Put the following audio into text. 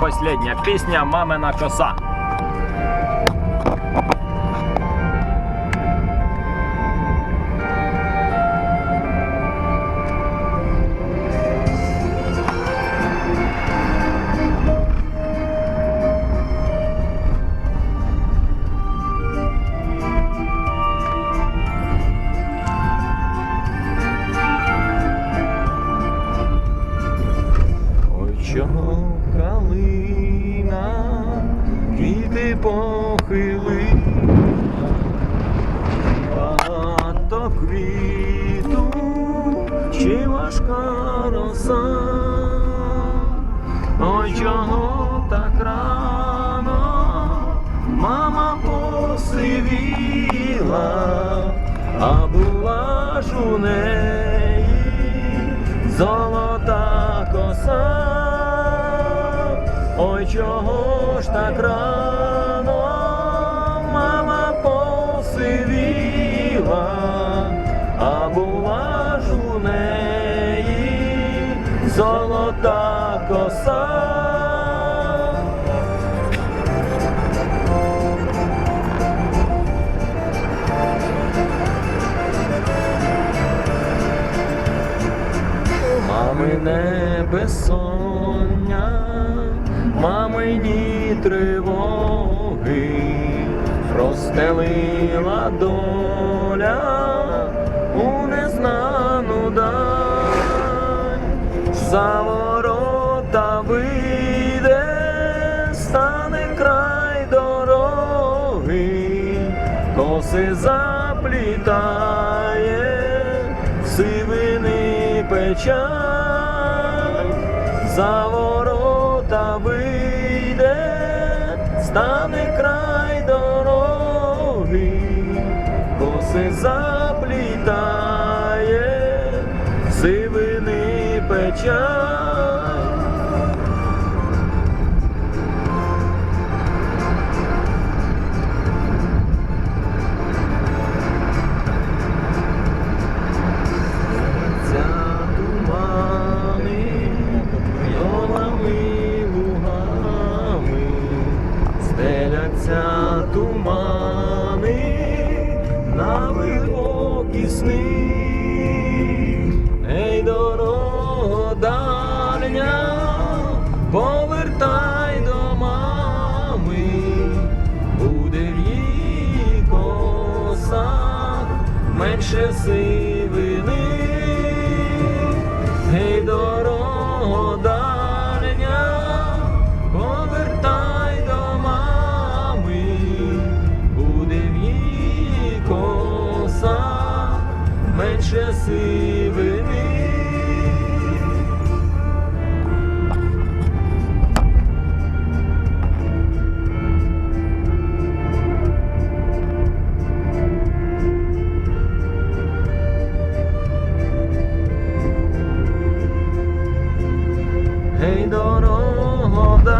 последня пісня Мамина коса. Чого калина, квіти похили, багато квіту, чи важка роса, ой, чого так рано, мама посивіла, а була ж у неї золота коса. Ой, чого ж так рано мама посивіла, а була ж у неї золота коса. Мамине безсоння, мамині тривоги, розстелила доля у незнану дань, за ворота вийде, стане край дороги, коси заплітає, сивини печаль, за вийде, стане край дороги, коси заплітає, сивини печаль. Стеляться тумани на високі сни. Ей, дорого дальня, повертай до мами, буде в її косах менше сивини. Гей, дорого менше сивини. Гей, дорого дальня,